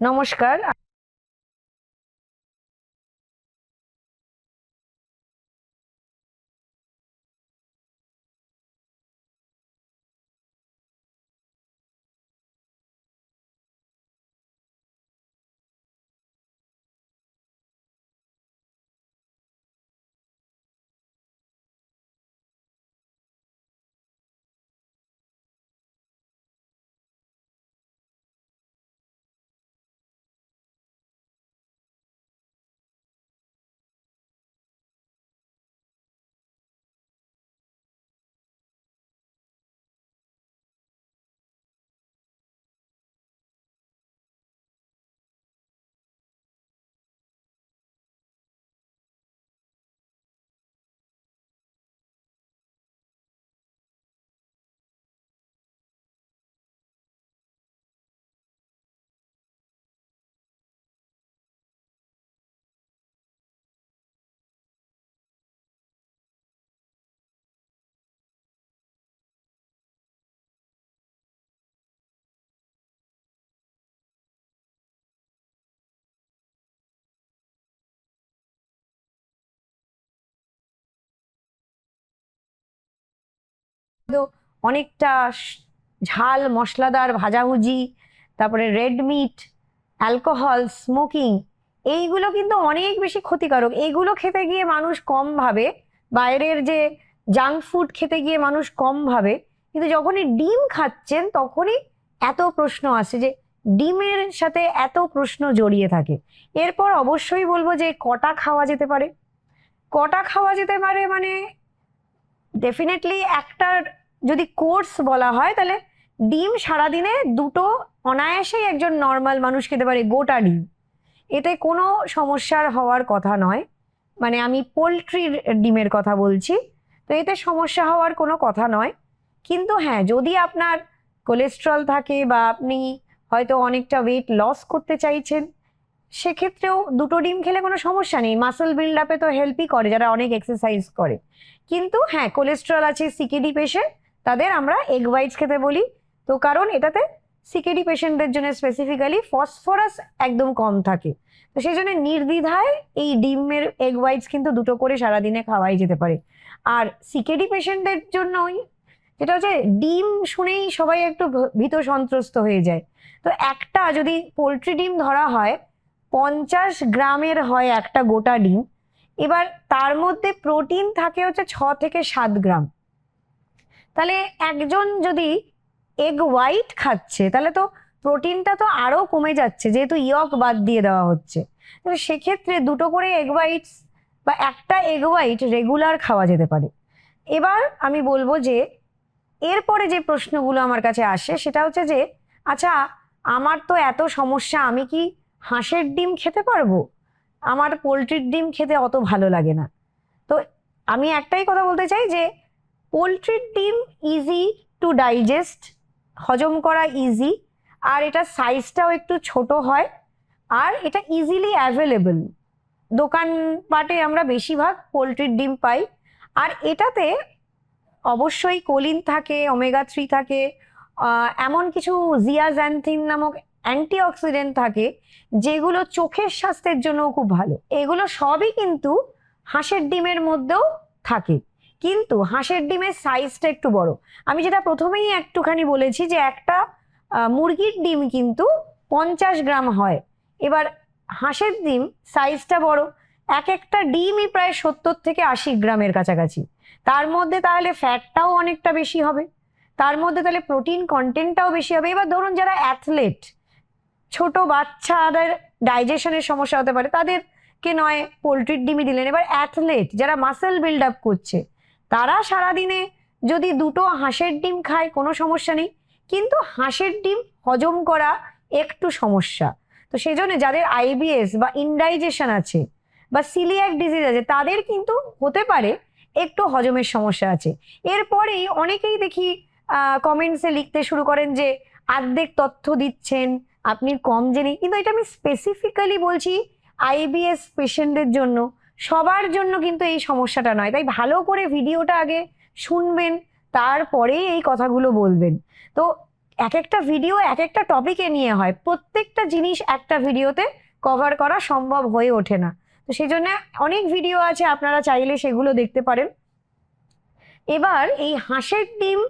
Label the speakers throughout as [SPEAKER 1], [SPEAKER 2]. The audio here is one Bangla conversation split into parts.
[SPEAKER 1] নমস্কার অনেকটা ঝাল, মশলাদার ভাজাভুজি, তারপরে রেড মিট অ্যালকোহল স্মোকিং এইগুলো কিন্তু অনেক বেশি ক্ষতিকারক। এইগুলো খেতে গিয়ে মানুষ কম ভাবে, বাইরের যে জাঙ্ক ফুড খেতে গিয়ে মানুষ কম ভাবে, কিন্তু যখনই ডিম খাচ্ছেন তখনই এত প্রশ্ন আসে যে ডিমের সাথে এত প্রশ্ন জড়িয়ে থাকে। এরপর অবশ্যই বলব যে কটা খাওয়া যেতে পারে। কটা খাওয়া যেতে পারে মানে ডেফিনেটলি একটার যদি কোর্স বলা হয়, তাহলে ডিম সারাদিনে দুটো অনায়াসেই একজন নর্মাল মানুষ খেতে পারে, গোটা ডিম। এতে কোনো সমস্যার হওয়ার কথা নয়। মানে আমি পোলট্রির ডিমের কথা বলছি, তো এতে সমস্যা হওয়ার কোনো কথা নয়। কিন্তু হ্যাঁ যদি আপনার কোলেস্ট্রল থাকে বা আপনি হয়তো অনেকটা ওয়েট লস করতে চাইছেন সেক্ষেত্রেও দুটো ডিম খেলে কোনো সমস্যা নেই। মাসেল বিল্ড আপে তো হেল্পই করে, যারা অনেক এক্সারসাইজ করে। কিন্তু হ্যাঁ কোলেস্ট্রল আছে সিকেডি পেশেন্ট তাদের আমরা এগ হোয়াইটস খেতে বলি। তো কারণ এটাতে সিকেডি পেশেন্টদের জন্য স্পেসিফিক্যালি ফসফরাস একদম কম থাকে। তো সেই জন্য নির্দ্বিধায় এই ডিমের এগ হোয়াইটস কিন্তু দুটো করে সারাদিনে খাওয়াই যেতে পারে। আর সিকেডি পেশেন্টদের জন্যই যেটা হচ্ছে, ডিম শুনেই সবাই একটু ভীত সন্ত্রস্ত হয়ে যায়। তো একটা যদি পোলট্রি ডিম ধরা হয় পঞ্চাশ গ্রামের হয় একটা গোটা ডিম। এবার তার মধ্যে প্রোটিন থাকে হচ্ছে ছ থেকে সাত গ্রাম। তাহলে একজন যদি এগ হোয়াইট খাচ্ছে, তাহলে তো প্রোটিনটা তো আরও কমে যাচ্ছে, যেহেতু ইয়ক বাদ দিয়ে দেওয়া হচ্ছে। তো সেক্ষেত্রে দুটো করে এগ হোয়াইটস বা একটা এগ হোয়াইট রেগুলার খাওয়া যেতে পারে। এবার আমি বলব যে, এরপরে যে প্রশ্নগুলো আমার কাছে আসে, সেটা হচ্ছে যে আচ্ছা আমার তো এত সমস্যা, আমি কি হাঁসের ডিম খেতে পারব? আমার পোলট্রির ডিম খেতে অত ভালো লাগে না। তো আমি একটাই কথা বলতে চাই যে, পোলট্রির ডিম ইজি টু ডাইজেস্ট হজম করা ইজি আর এটা সাইজটাও একটু ছোট হয়, আর এটা ইজিলি অ্যাভেলেবল দোকানপাটে আমরা বেশিরভাগ পোলট্রির ডিম পাই, আর এটাতে অবশ্যই কোলিন থাকে ওমেগা থ্রি থাকে এমন কিছু জিয়াজ্যান্থিন নামক অ্যান্টিঅক্সিডেন্ট থাকে, যেগুলো চোখের স্বাস্থ্যের জন্য খুব ভালো। এগুলো সবই কিন্তু হাঁসের ডিমের মধ্যেও থাকে। কিন্তু হাঁসের ডিমের সাইজটা একটু বড়। আমি যেটা প্রথমেই একটুখানি বলেছি যে একটা মুরগির ডিম কিন্তু পঞ্চাশ গ্রাম হয়। এবার হাঁসের ডিম সাইজটা বড়। এক একটা ডিমই প্রায় সত্তর থেকে আশি গ্রামের কাছাকাছি। তার মধ্যে তাহলে ফ্যাটটাও অনেকটা বেশি হবে। তার মধ্যে তাহলে প্রোটিন কন্টেন্টটাও বেশি হবে। এবার ধরুন যারা অ্যাথলেট ছোট বাচ্চাদের ডাইজেশনের সমস্যা হতে পারে। তাদেরকে নয়, পোলট্রির ডিমই দিলেন। এবার অ্যাথলেট যারা মাসেল বিল্ড আপ করছে, তারা সারাদিনে যদি দুটো হাঁসের ডিম খায়, কোনো সমস্যা নেই। কিন্তু হাঁসের ডিম হজম করা একটু সমস্যা। তো সেই জন্য যাদের আইবিএস বা ইনডাইজেশন আছে বা সিলিয়াক ডিজিজ আছে, তাদের কিন্তু হতে পারে একটু হজমের সমস্যা আছে। এরপরেই অনেকেই দেখি কমেন্টসে লিখতে শুরু করেন যে অর্ধেক তথ্য দিচ্ছেন আপনি কম জেনে, কিন্তু এটা আমি স্পেসিফিক্যালি বলছি আইবিএস পেশেন্টদের জন্য। সবার জন্য কিন্তু এই সমস্যাটা নয়। তাই ভালো করে ভিডিওটা আগে শুনবেন, তারপরেই এই কথাগুলো বলবেন। তো এক একটা ভিডিও এক একটা টপিকে নিয়ে হয়। প্রত্যেকটা জিনিস একটা ভিডিওতে কভার করা সম্ভব হয়ে ওঠে না। তো সেই জন্য অনেক ভিডিও আছে, আপনারা চাইলে সেগুলো দেখতে পারেন। এবার এই হাঁসের ডিম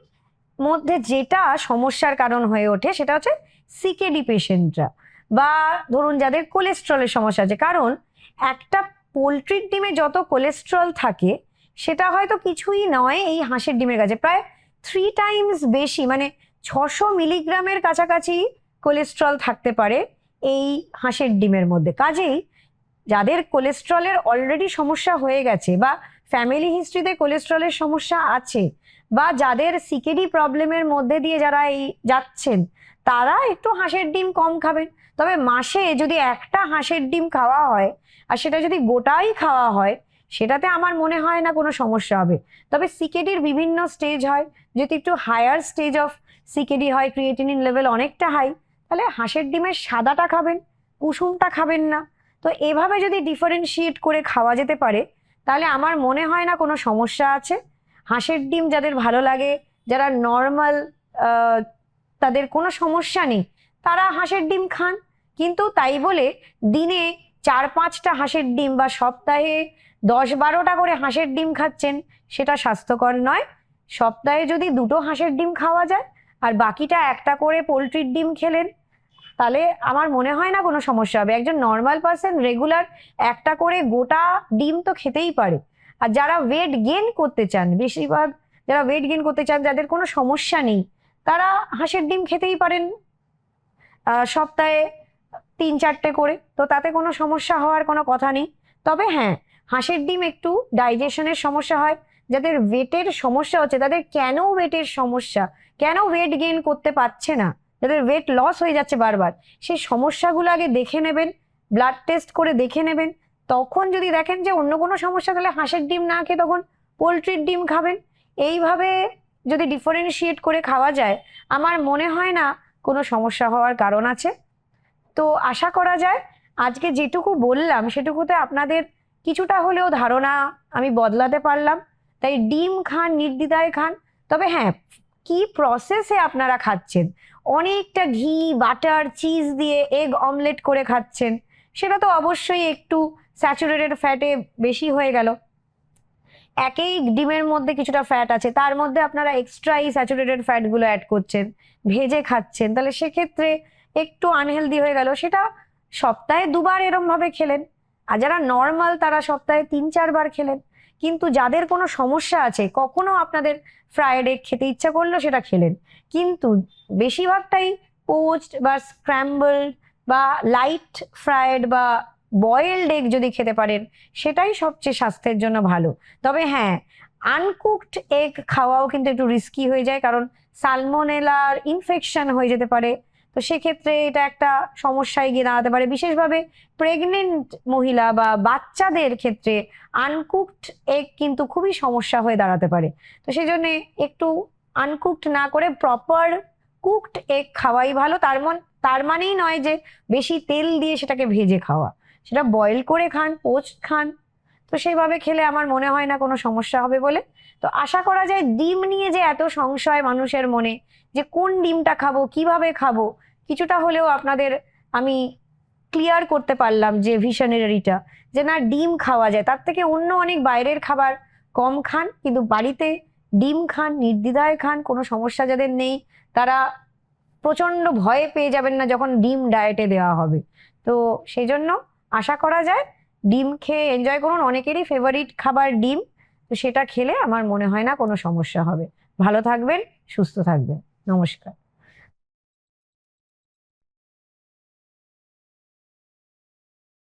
[SPEAKER 1] মধ্যে যেটা সমস্যার কারণ হয়ে ওঠে সেটা হচ্ছে সিকেডি পেশেন্টরা বা ধরুন যাদের কোলেস্ট্রলের সমস্যা আছে। কারণ একটা পোলট্রির ডিমে যত কোলেস্ট্রল থাকে, সেটা হয়তো কিছুই নয় এই হাঁসের ডিমের কাছে। প্রায় থ্রি টাইমস বেশি মানে ছশো মিলিগ্রামের কাছাকাছি কোলেস্ট্রল থাকতে পারে এই হাঁসের ডিমের মধ্যে। কাজেই যাদের কোলেস্ট্রলের অলরেডি সমস্যা হয়ে গেছে বা ফ্যামিলি হিস্ট্রিতে কোলেস্ট্রলের সমস্যা আছে বা যাদের সিকেডি প্রবলেমের মধ্যে দিয়ে যারা এই যাচ্ছেন, তারা একটু হাঁসের ডিম কম খাবেন। তবে মাসে যদি একটা হাঁসের ডিম খাওয়া হয়, আর সেটা যদি গোটাই খাওয়া হয়, সেটাতে আমার মনে হয় না কোনো সমস্যা হবে। তবে সিকেডির বিভিন্ন স্টেজ হয়। যদি একটু হায়ার স্টেজ অফ সিকেডি হয় ক্রিয়েটিনিন লেভেল অনেকটা হাই তাহলে হাঁসের ডিমের সাদাটা খাবেন, কুসুমটা খাবেন না। তো এভাবে যদি ডিফারেন্সিয়েট করে খাওয়া যেতে পারে, তাহলে আমার মনে হয় না কোনো সমস্যা আছে। হাঁসের ডিম যাদের ভালো লাগে, যারা নর্মাল তাদের কোনো সমস্যা নেই, তারা হাঁসের ডিম খান। কিন্তু তাই বলে দিনে চার পাঁচটা হাঁসের ডিম বা সপ্তাহে দশ বারোটা করে হাঁসের ডিম খাচ্ছেন, সেটা স্বাস্থ্যকর নয়। সপ্তাহে যদি দুটো হাঁসের ডিম খাওয়া যায় আর বাকিটা একটা করে পোলট্রির ডিম খেলেন, তাহলে আমার মনে হয় না কোনো সমস্যা হবে। একজন নর্মাল পার্সন রেগুলার একটা করে গোটা ডিম তো খেতেই পারে। আর যারা ওয়েট গেন করতে চান, বেশিরভাগ যারা ওয়েট গেন করতে চান, যাদের কোনো সমস্যা নেই, তারা হাঁসের ডিম খেতেই পারেন। সপ্তাহে তিন চারটে করে, তো তাতে কোনো সমস্যা হওয়ার কোনো কথা নেই। তবে হ্যাঁ হাঁসের ডিম একটু ডাইজেশনের সমস্যা হয়। যাদের ওয়েটের সমস্যা হচ্ছে, তাদের কেন ওয়েটের সমস্যা, কেন ওয়েট গেইন করতে পারছে না, যাদের ওয়েট লস হয়ে যাচ্ছে বারবার, সেই সমস্যাগুলো আগে দেখে নেবেন ব্লাড টেস্ট করে দেখে নেবেন। তখন যদি দেখেন যে অন্য কোনো সমস্যা, তাহলে হাঁসের ডিম না খেয়ে তখন পোলট্রির ডিম খাবেন। এইভাবে যদি ডিফারেন্সিয়েট করে খাওয়া যায়, আমার মনে হয় না কোনো সমস্যা হওয়ার কারণ আছে। তো আশা করা যায়, আজকে যেটুকু বললাম, সেটুকুতে আপনাদের কিছুটা হলেও ধারণা আমি বদলাতে পারলাম। তাই ডিম খান, নির্দ্বিধায় খান। তবে হ্যাঁ কি প্রসেসে আপনারা খাচ্ছেন? অনেকটা ঘি বাটার চিজ দিয়ে এগ অমলেট করে খাচ্ছেন, সেটা তো অবশ্যই একটু স্যাচুরেটেড ফ্যাটে বেশি হয়ে গেল। একই ডিমের মধ্যে কিছুটা ফ্যাট আছে, তার মধ্যে আপনারা এক্সট্রা এই স্যাচুরেটেড ফ্যাটগুলো অ্যাড করছেন, ভেজে খাচ্ছেন, তাহলে সেক্ষেত্রে একটু আনহেলদি হয়ে গেল। সেটা সপ্তাহে দুবার এরম ভাবে খেলেন, আর যারা নর্মাল তারা সপ্তাহে তিন, চারবার খেলেন। কিন্তু যাদের কোনো সমস্যা আছে, কখনো আপনাদের ফ্রায়েড এগ খেতে ইচ্ছা করল সেটা খেলেন। কিন্তু বেশিরভাগটাই পোস্ট বা স্ক্র্যাম্বল বা লাইট ফ্রায়েড বা বয়েলড এগ যদি খেতে পারেন, সেটাই সবচেয়ে স্বাস্থ্যের জন্য ভালো। তবে হ্যাঁ আনকুকড এগ খাওয়াও কিন্তু একটু রিস্কি হয়ে যায়, কারণ সালমোনেলার ইনফেকশন হয়ে যেতে পারে। তো সেক্ষেত্রে এটা একটা সমস্যায় গিয়ে দাঁড়াতে পারে। বিশেষভাবে প্রেগনেন্ট মহিলা বা বাচ্চাদের ক্ষেত্রে আনকুকড এগ কিন্তু খুবই সমস্যা হয়ে দাঁড়াতে পারে। তো সেই জন্য একটু আনকুকড না করে প্রপার কুকড এগ খাওয়াই ভালো। তার মন, তার মানেই নয় যে বেশি তেল দিয়ে সেটাকে ভেজে খাওয়া। সেটা বয়েল করে খান পোস্ট খান। তো সেইভাবে খেলে আমার মনে হয় না কোনো সমস্যা হবে বলে। তো আশা করা যায় ডিম নিয়ে যে এত সংশয় মানুষের মনে, যে কোন ডিমটা খাব, কীভাবে খাব, কিছুটা হলেও আপনাদের আমি ক্লিয়ার করতে পারলাম যে ভিশনারিটা যে না ডিম খাওয়া যায়। তার থেকে অন্য অনেক বাইরের খাবার কম খান, কিন্তু বাড়িতে ডিম খান, নির্দ্বিধায় খান, কোনো সমস্যা যাদের নেই, তারা প্রচণ্ড ভয়ে পেয়ে যাবেন না যখন ডিম ডায়েটে দেওয়া হবে। তো সেই জন্য আশা করা যায় ডিম খেয়ে এনজয় করুন। অনেকেরই ফেভারিট খাবার ডিম। তো সেটা খেলে আমার মনে হয় না কোনো সমস্যা হবে। ভালো থাকবেন, সুস্থ থাকবেন। নমস্কার।